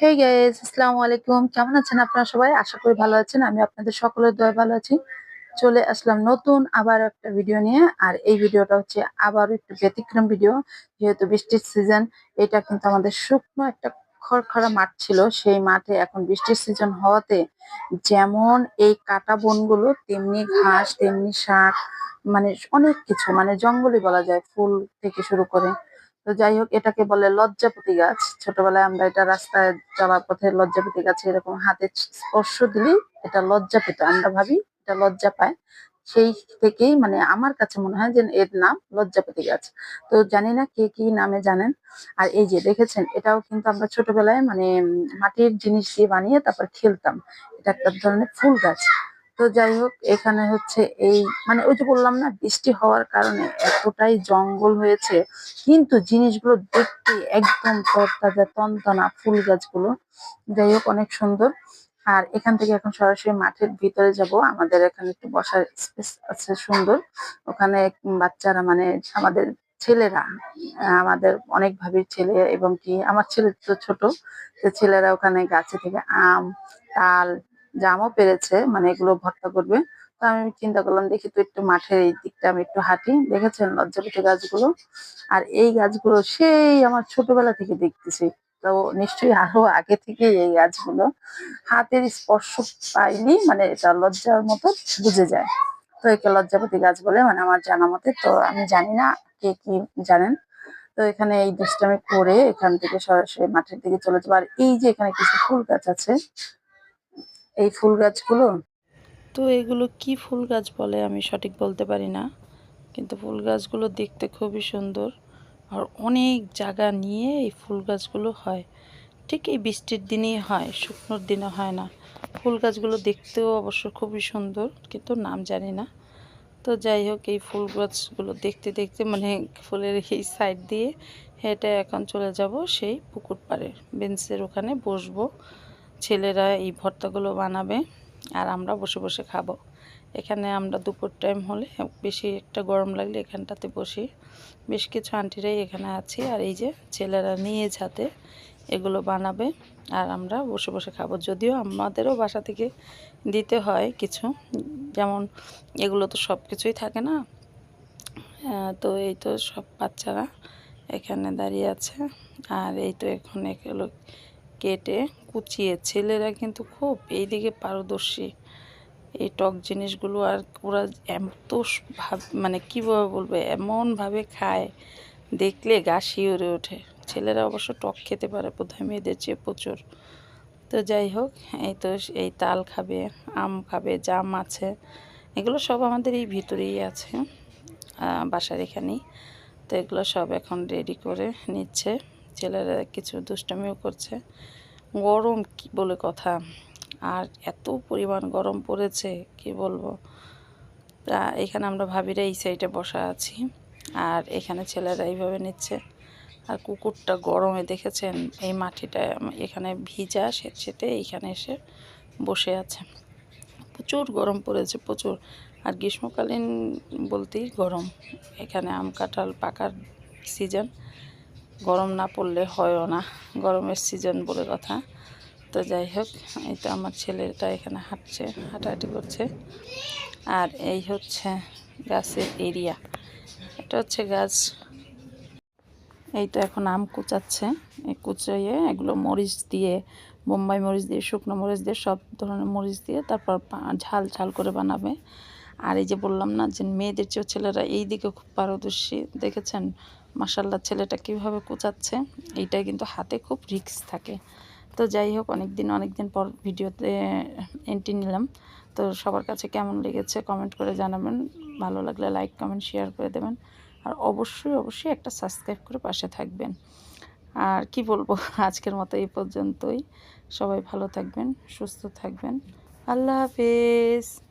Hey guys আসসালামু আলাইকুম। কেমন আছেন আপনারা সবাই? আশা করি ভালো আছেন। আমি আপনাদের সকলের দয় ভালো আছি। চলে আসলাম নতুন আবার একটা ভিডিও নিয়ে। আর এই ভিডিওটা হচ্ছে আবার একটু ব্যতিক্রম ভিডিও যেহেতু বৃষ্টির সিজন এটা কিন্তু আমাদের শুকনো একটা খড়খড়া মাঠ ছিল। সেই মাঠে এখন বৃষ্টির সিজন হওয়াতে যেমন এই কাটা বনগুলো, তেমনি ঘাস, তেমনি শাক মানে অনেক কিছু মানে জঙ্গলই বলা যায়, ফুল থেকে শুরু করে। তো যাই হোক, এটাকে বলে লজ্জাপতি গাছ। ছোটবেলায় আমরা এটা রাস্তায় চলার পথে লজ্জাপতি গাছে এরকম হাতে স্পর্শ দিলেই এটা লজ্জা পেত। আমরা ভাবি এটা লজ্জা পায়। সেই থেকেই মানে আমার কাছে মনে হয় যে এর নাম লজ্জাপতি গাছ। তো জানি না কে কি নামে জানেন। আর এই যে দেখেছেন, এটাও কিন্তু আমরা ছোটবেলায় মানে মাটির জিনিস দিয়ে বানিয়ে তারপর খেলতাম। এটা একটা ধরনের ফুল গাছ। তো যাই হোক, এখানে হচ্ছে এই মানে ওই যে বললাম না, বৃষ্টি হওয়ার কারণে এতটাই জঙ্গল হয়েছে, কিন্তু জিনিসগুলো দেখতে একদম তরতাজা, তনতনা ফুল গাছগুলো। যাই হোক, অনেক সুন্দর। আর এখান থেকে এখন সরাসরি মাঠের ভিতরে যাব। আমাদের এখানে একটু বসার স্পেস আছে সুন্দর। ওখানে বাচ্চারা মানে আমাদের ছেলেরা, আমাদের অনেক ভাবির ছেলে এবং কি, আমার ছেলে তো ছোট ছেলেরা ওখানে গাছে থেকে আম, তাল জামও পেরেছে মানে এগুলো ভর্তা করবে। তো আমি চিন্তা করলাম, দেখি তো একটু মাঠের এই দিকটা আমি একটু হাঁটি, দেখেছেন লজ্জাপতি গাছগুলো? আর এই গাছগুলো সেই আমার ছোটবেলা থেকে দেখতেছি। তো নিশ্চয়ই আরও আগে থেকে এই গাছগুলো। হাতের স্পর্শ পাইনি মানে এটা লজ্জার মতো বুঝে যায়। তো একে লজ্জাপতি গাছ বলে মানে আমার জানা মতে। তো আমি জানি না কে কি জানেন। তো এখানে এই দুষ্টামি করে এখান থেকে সরাসরি মাঠের দিকে চলে যাব। আর এই যে এখানে কিছু ফুল গাছ আছে এই ফুল গাছগুলো? তো এগুলো কি ফুল গাছ বলে আমি সঠিক বলতে পারি না, কিন্তু ফুল গাছগুলো দেখতে খুবই সুন্দর আর অনেক জায়গা নিয়ে এই ফুল গাছগুলো হয়। ঠিক এই বৃষ্টির দিনেই হয়, শুকনোর দিনে হয় না। ফুল গাছগুলো দেখতেও অবশ্য খুবই সুন্দর, কিন্তু নাম জানি না। তো যাই হোক, এই ফুল গাছগুলো দেখতে দেখতে মানে ফুলের এই সাইড দিয়ে হেঁটে এখন চলে যাব সেই পুকুর পাড়ে। বেঞ্চের ওখানে বসবো। ছেলেরা এই ভর্তাগুলো বানাবে আর আমরা বসে বসে খাব। এখানে আমরা দুপুর টাইম হলে বেশি একটা গরম লাগলে এখানটাতে বসি। বেশ কিছু আন্টিরাই এখানে আছি আর এই যে ছেলেরা নিয়ে যাতে এগুলো বানাবে আর আমরা বসে বসে খাব। যদিও আমাদেরও বাসা থেকে দিতে হয় কিছু, যেমন এগুলো তো সব কিছুই থাকে না? তো এই তো সব বাচ্চারা এখানে দাঁড়িয়ে আছে। আর এই তো এখন এগুলো কেটে কুচিয়ে ছেলেরা কিন্তু খুব এইদিকে পারদর্শী। এই টক জিনিসগুলো আর ওরা এত ভাব মানে কীভাবে বলবে, এমনভাবে খায়, দেখলে গা শিউরে ওঠে। ছেলেরা অবশ্য টক খেতে পারে, বোধহয় মেয়েদের চেয়ে প্রচুর। তো যাই হোক, এই তো এই তাল খাবে, আম খাবে, জাম আছে, এগুলো সব আমাদের এই ভিতরেই আছে বাসার এখানেই। তো এগুলো সব এখন রেডি করে নিচ্ছে। ছেলেরা কিছু দুষ্টামিও করছে। গরম কি বলে কথা? আর এত পরিমাণ গরম পড়েছে, কি বলব? তা এখানে আমরা ভাবিরা এই সাইডে বসা আছি। আর এখানে ছেলেরা এইভাবে নিচ্ছে। আর কুকুরটা গরমে দেখেছেন? এই মাটিটা এখানে ভিজা সেটে এইখানে এসে বসে আছে। প্রচুর গরম পড়েছে, প্রচুর। আর গ্রীষ্মকালীন বলতেই গরম। এখানে আম কাঁঠাল পাকার সিজন গরম না পড়লে হয়ও না। গরমের সিজন বলে কথা। তো যাই হোক তো আমার ছেলেটা এখানে হাঁটছে, হাঁটাহাঁটি করছে। আর এই হচ্ছে গাছের এরিয়া এটা হচ্ছে গাছ। এই তো এখন আম কুচাচ্ছে। এই কুচাইয়ে এগুলো মরিচ দিয়ে, বোম্বাই মরিচ দিয়ে, শুকনো মরিচ দিয়ে, সব ধরনের মরিচ দিয়ে তারপর ঝাল ঝাল করে বানাবে। আর এই যে বললাম না যে মেয়েদের চেয়েও ছেলেরা এই দিকে খুব পারদর্শী, দেখেছেন? মাসাল্লাহ ছেলেটা কীভাবে কুচাচ্ছে, এইটাই কিন্তু হাতে খুব রিস্ক থাকে। তো যাই হোক অনেক দিন অনেক দিন পর ভিডিওতে এন্ট্রি নিলাম। তো সবার কাছে কেমন লেগেছে কমেন্ট করে জানাবেন। ভালো লাগলে লাইক কমেন্ট শেয়ার করে দেবেন। আর অবশ্যই অবশ্যই একটা সাবস্ক্রাইব করে পাশে থাকবেন। আর কি বলব, আজকের মতো এই পর্যন্তই। সবাই ভালো থাকবেন, সুস্থ থাকবেন। আল্লাহ হাফেজ।